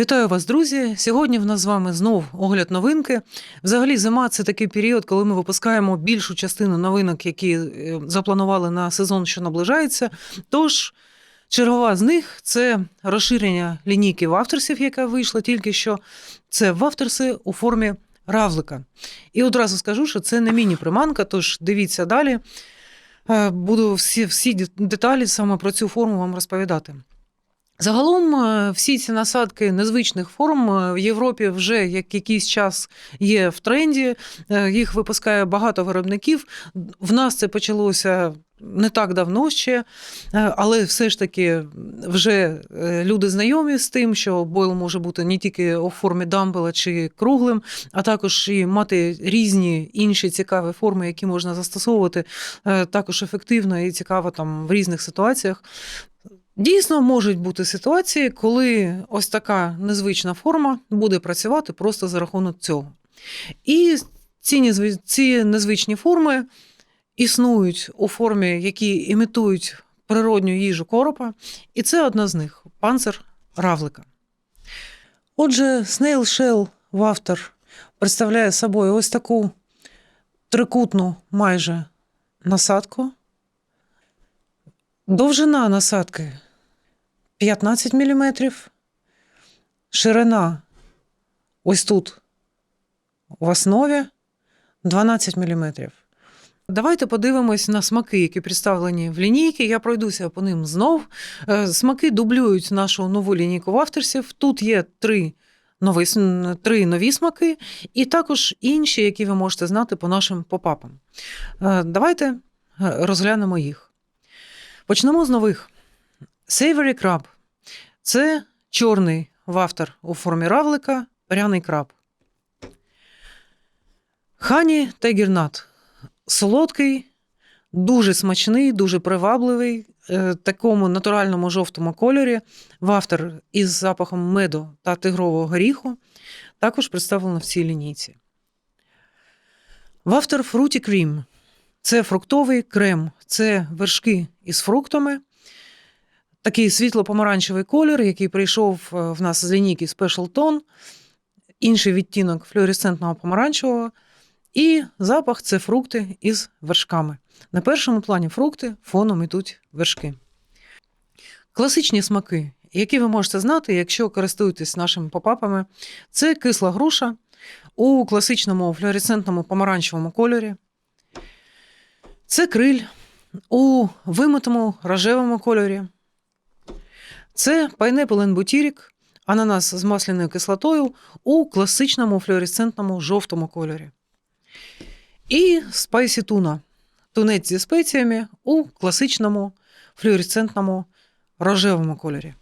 Вітаю вас, друзі! Сьогодні в нас з вами знов огляд новинки. Взагалі, зима це такий період, коли ми випускаємо більшу частину новинок, які е, запланували на сезон, що наближається. Тож, чергова з них це розширення лінійки вафтерсів, яка вийшла тільки що. Це вафтерси у формі равлика. І одразу скажу, що це не міні-приманка, тож дивіться далі. Е, Буду всі, всі деталі саме про цю форму вам розповідати. Загалом е, всі ці насадки незвичних форм е, в Європі вже як якийсь час є в тренді. Е, Їх випускає багато виробників. В нас це почалося не так давно ще, але все ж таки вже люди знайомі з тим, що бойл може бути не тільки у формі дамбела чи круглим, а також і мати різні інші цікаві форми, які можна застосовувати також ефективно і цікаво там в різних ситуаціях. Дійсно, можуть бути ситуації, коли ось така незвична форма буде працювати просто за рахунок цього. І ці, незвичні форми існують у формі, які імітують природню їжу коропа, і це одна з них панцир равлика. Отже, Snail Shell Wafter представляє собою ось таку трикутну майже насадку. Довжина насадки 15 мм, ширина ось тут в основі 12 мм. Давайте подивимось на смаки, які представлені в лінійці. Я пройдуся по ним знов. Е, Смаки дублюють нашу нову лінійку вафтерсів. Тут є три нові, три нові смаки, і також інші, які ви можете знати по нашим попапам. Е, Давайте е, розглянемо їх. Почнемо з нових. Savory Crab – це чорний вафтер у формі равлика, пряний краб. Хані Тайгернат – солодкий, дуже смачний, дуже привабливий, е, такому натуральному жовтому кольорі. Вафтер із запахом меду та тигрового горіху також представлено в цій лінійці. Вафтер Fruity Cream – це фруктовий крем, це вершки із фруктами. Такий світло-помаранчевий колір, який прийшов е, в нас з лінійки Special Tone, інший відтінок флюоресцентного помаранчевого. І запах це фрукти із вершками. На першому плані фрукти, фоном ідуть вершки. Класичні смаки, які ви можете знати, якщо користуєтесь нашими попапами, це кисла груша у класичному флюоресцентному помаранчевому кольорі. Це криль у вимитому рожевому кольорі. Це Pineapple Butyrік, ананас з масляною кислотою у класичному флюоресцентному жовтому кольорі. І Spicy Tuna – тунець зі спеціями у класичному флюоресцентному рожевому кольорі.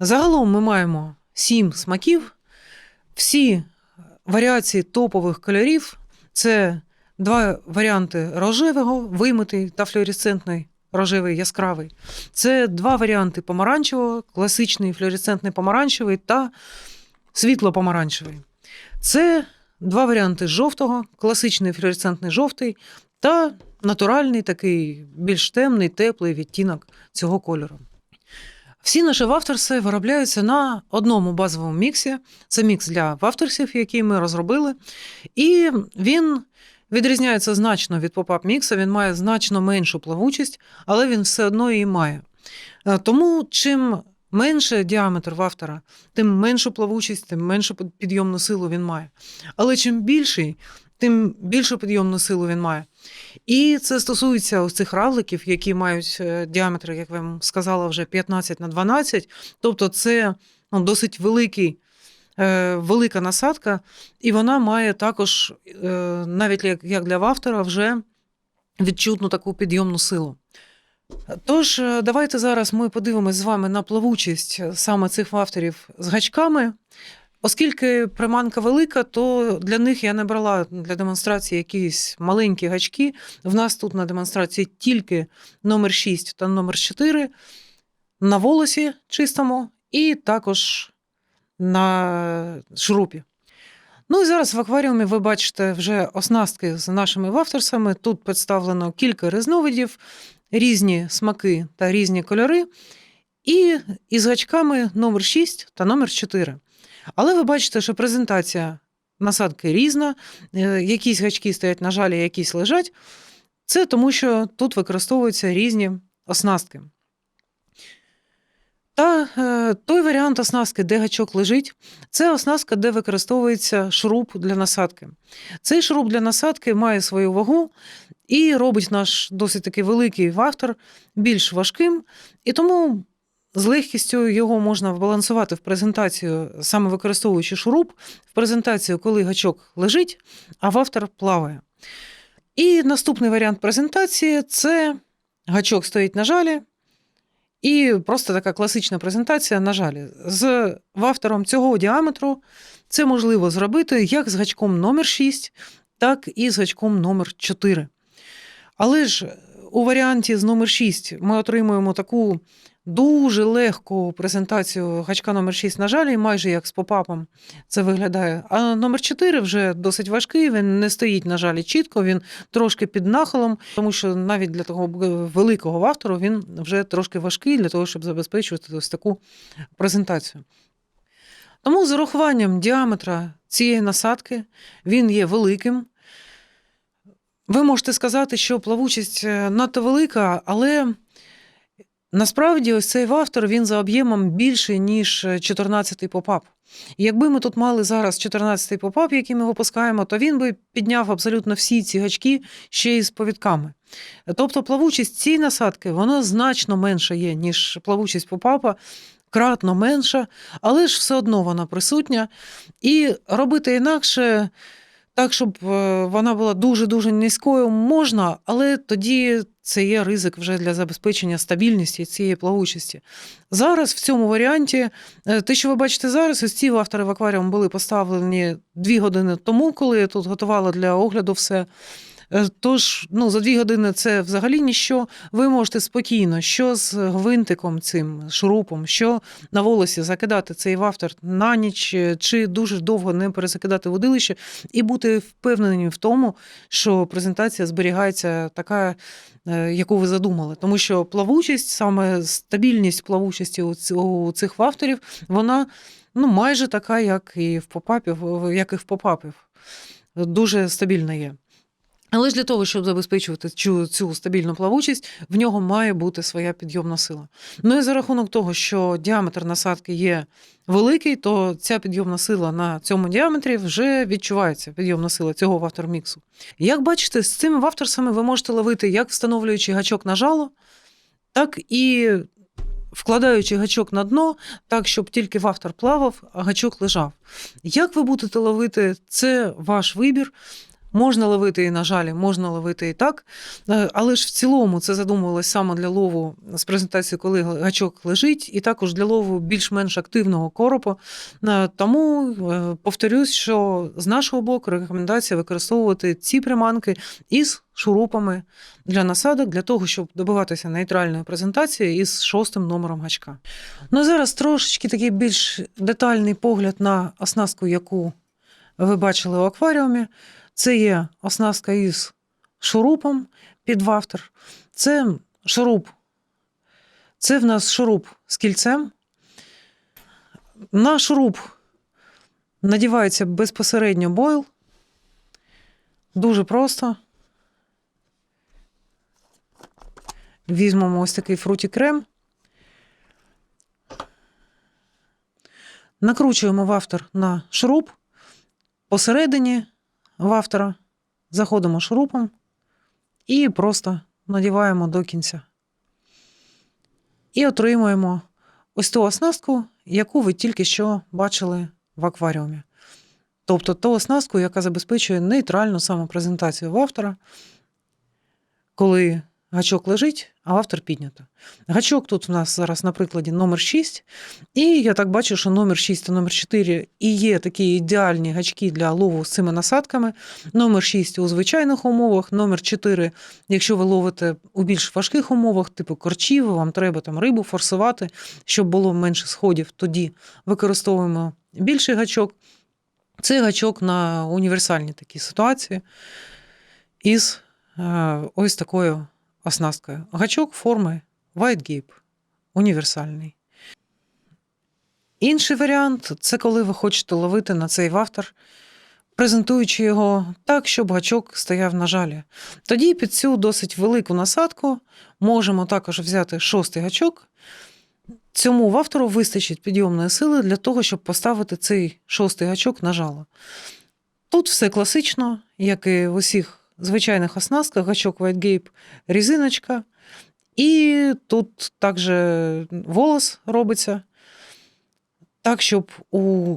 Загалом ми маємо сім смаків. Всі варіації топових кольорів це два варіанти рожевого, вимитий та флюоресцентний рожевий яскравий. Це два варіанти помаранчевого, класичний флюоресцентний помаранчевий та світло-помаранчевий. Це два варіанти жовтого, класичний флюоресцентний жовтий та натуральний такий більш темний, теплий відтінок цього кольору. Всі наші вафтерси виробляються на одному базовому міксі. Це мікс для вафтерсів, який ми розробили. І він відрізняється значно від поп-ап мікса, він має значно меншу плавучість, але він все одно її має. Е, Тому чим менше діаметр вафтера, тим меншу плавучість, тим меншу підйомну силу він має. Але чим більший, тим більшу підйомну силу він має. І це стосується ось цих равликів, які мають е, діаметр, як я вам сказала, вже 15 на 12. Тобто це ну, досить великий, велика насадка, і вона має також, е, навіть як, для вафтера, вже відчутну таку підйомну силу. Тож, е, давайте зараз ми подивимось з вами на плавучість саме цих вафтерів з гачками. Оскільки приманка велика, то для них я не брала для демонстрації якісь маленькі гачки. В нас тут на демонстрації тільки номер 6 та номер 4 на волосі чистому, і також на шрупі. Ну і зараз в акваріумі ви бачите вже оснастки з нашими вафтерсами. Тут представлено кілька різновидів, різні смаки та різні кольори. І із гачками номер 6 та номер 4. Але ви бачите, що презентація насадки різна, е, якісь гачки стоять на жалі, якісь лежать. Це тому, що тут використовуються різні оснастки. Та е, той варіант оснастки, де гачок лежить, це оснастка, де використовується шуруп для насадки. Цей шуруп для насадки має свою вагу і робить наш досить таки великий вафтер більш важким, і тому з легкістю його можна балансувати в презентацію, саме використовуючи шуруп, в презентацію, коли гачок лежить, а вафтер плаває. І наступний варіант презентації це гачок стоїть на жалі. І просто така класична презентація, на жаль, з вавтором цього діаметру це можливо зробити як з гачком номер 6, так і з гачком номер 4. Але ж у варіанті з номер 6 ми отримуємо таку дуже легку презентацію гачка номер 6 на жалі, майже як з попапом це виглядає. А номер 4 вже досить важкий, він не стоїть на жалі чітко, він трошки під нахилом, тому що навіть для того великого вахтору він вже трошки важкий для того, щоб забезпечувати ось таку презентацію. Тому з урахуванням діаметра цієї насадки він є великим. Ви можете сказати, що плавучість е, надто велика, але насправді ось цей вафтер він за об'ємом більший, ніж 14-й попап. І якби ми тут мали зараз 14-й попап, який ми випускаємо, то він би підняв абсолютно всі ці гачки ще й з повідками. Тобто плавучість цієї насадки вона значно менша є, ніж плавучість попапа. Кратно менша, але ж все одно вона присутня. І робити інакше так, щоб е, вона була дуже-дуже низькою, можна, але тоді це є ризик вже для забезпечення стабільності цієї плавучості. Зараз в цьому варіанті, е, те, що ви бачите зараз, ось ці автори в акваріум були поставлені дві години тому, коли я тут готувала для огляду все. Е, тож, ну, за дві години це взагалі ніщо. Ви можете спокійно, що з гвинтиком цим шурупом, що на волосі закидати цей вафтер на ніч, е, чи дуже довго не перезакидати водилище, і бути впевнені в тому, що презентація зберігається така, е, яку ви задумали. Тому що плавучість, саме стабільність плавучості у цих вафтерів, вона ну, майже така, як і в попапів, як і в попапів. Дуже стабільна є. Але ж для того, щоб забезпечувати цю цю стабільну плавучість, в нього має бути своя підйомна сила. Ну і за рахунок того, що діаметр насадки є великий, то ця підйомна сила на цьому діаметрі вже відчувається, підйомна сила цього вафтерміксу. Як бачите, з цими вафтерсами ви можете ловити як встановлюючи гачок на жало, так і вкладаючи гачок на дно, так, щоб тільки вафтер плавав, а гачок лежав. Як ви будете ловити, це ваш вибір. Можна ловити і на жалі, можна ловити і так. Е, але ж в цілому це задумувалось саме для лову з презентації, коли гачок лежить, і також для лову більш-менш активного коропу. Е, тому е, повторюсь, що з нашого боку рекомендація використовувати ці приманки із шурупами для насадок, для того, щоб добиватися нейтральної презентації із шостим номером гачка. Ну зараз трошечки такий більш детальний погляд на оснастку, яку ви бачили у акваріумі. Це є оснастка із шурупом під вафтер. Це шуруп. Це в нас шуруп з кільцем. На шуруп надівається безпосередньо бойл. Дуже просто. Візьмемо ось такий фруті крем. Накручуємо вафтер на шуруп посередині в автора, заходимо шурупом і просто надіваємо до кінця. І отримуємо ось ту оснастку, яку ви тільки що бачили в акваріумі. Тобто ту оснастку, яка забезпечує нейтральну самопрезентацію в автора, коли Гачок лежить, а автор піднято. Гачок тут у нас зараз на прикладі номер 6. І я так бачу, що номер 6 та номер 4 і є такі ідеальні гачки для лову з цими насадками. Номер 6 у звичайних умовах, номер 4, якщо ви ловите у більш важких умовах, типу корчів, вам треба там рибу форсувати, щоб було менше сходів, тоді використовуємо більший гачок. Це гачок на універсальні такі ситуації із е, ось такою оснасткою. Гачок форми White Gape універсальний. Інший варіант це коли ви хочете ловити на цей вафтер, презентуючи його так, щоб гачок стояв на жалі. Тоді під цю досить велику насадку можемо також взяти шостий гачок. Цьому вафтору вистачить підйомної сили для того, щоб поставити цей шостий гачок на жало. Тут все класично, як і в усіх звичайних оснастках, гачок White Gape, різиночка. І тут також волос робиться так, щоб у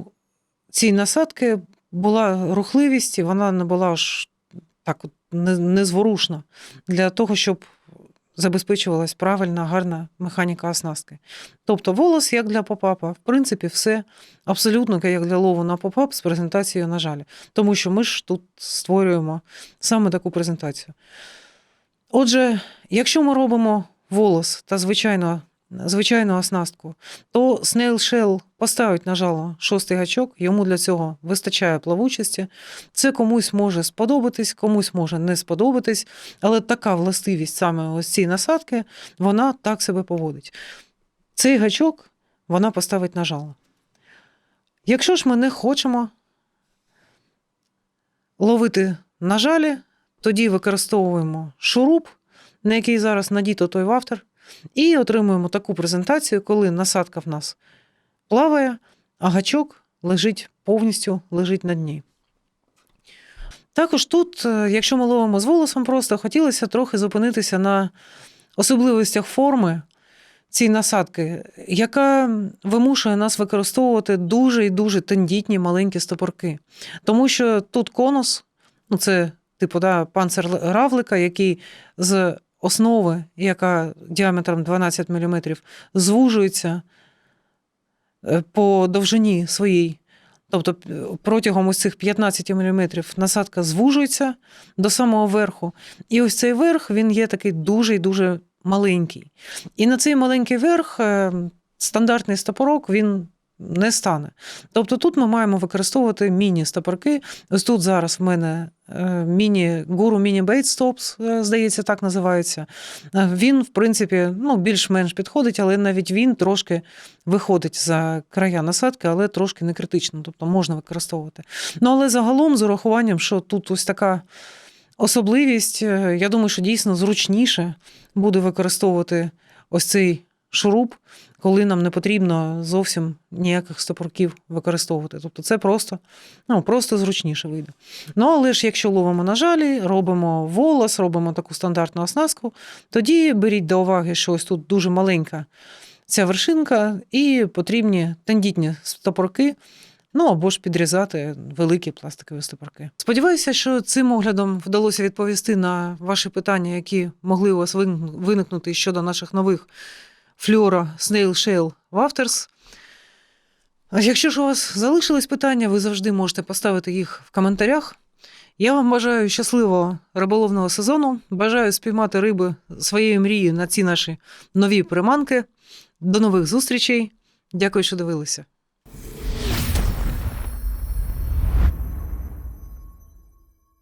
цій насадки була рухливість, і вона не була аж так незворушна для того, щоб забезпечувалась правильна, гарна механіка оснастки. Тобто волос як для попапа, в принципі, все абсолютно як для лову на попап з презентацією на жалі. Тому що ми ж тут створюємо саме таку презентацію. Отже, якщо ми робимо волос та звичайно, звичайну оснастку, то Snail Shell поставить на жало шостий гачок, йому для цього вистачає плавучості. Це комусь може сподобатись, комусь може не сподобатись, але така властивість саме ось цієї насадки, вона так себе поводить. Цей гачок вона поставить на жало. Якщо ж ми не хочемо ловити на жалі, тоді використовуємо шуруп, на який зараз надіто той вафтер, і отримуємо таку презентацію, коли насадка в нас плаває, а гачок лежить повністю лежить на дні. Також тут, е, якщо ми ловимо з волосом, просто хотілося трохи зупинитися на особливостях форми цієї насадки, яка вимушує нас використовувати дуже і дуже тендітні маленькі стопорки. Тому що тут конус, ну це типу да, панцир равлика, який з основи, яка діаметром 12 мм, звужується е, по довжині своїй. Тобто е, протягом ось цих 15 мм насадка звужується до самого верху. І ось цей верх він є такий дуже і дуже маленький. І на цей маленький верх е, стандартний стопорок він не стане. Тобто тут ми маємо використовувати міні-стопорки. Ось тут зараз в мене е, міні гуру міні бейт стопс, е, здається, так називається. Е, Він, в принципі, ну, більш-менш підходить, але навіть він трошки виходить за края насадки, але трошки не критично, тобто можна використовувати. Ну, але загалом, з урахуванням, що тут ось така особливість, е, я думаю, що дійсно зручніше буде використовувати ось цей шуруп, коли нам не потрібно зовсім ніяких стопорків використовувати. Тобто це просто, ну, просто зручніше вийде. Ну, але ж якщо ловимо на жалі, робимо волос, робимо таку стандартну оснастку, тоді беріть до уваги, що ось тут дуже маленька ця вершинка, і потрібні тендітні стопорки. Ну або ж підрізати великі пластикові стопорки. Сподіваюся, що цим оглядом вдалося відповісти на ваші питання, які могли у вас виникнути щодо наших нових Флюро Снейл Шейл Вафтерс. Якщо ж у вас залишились питання, ви завжди можете поставити їх в коментарях. Я вам бажаю щасливого риболовного сезону. Бажаю спіймати риби своєю мрією на ці наші нові приманки. До нових зустрічей. Дякую, що дивилися.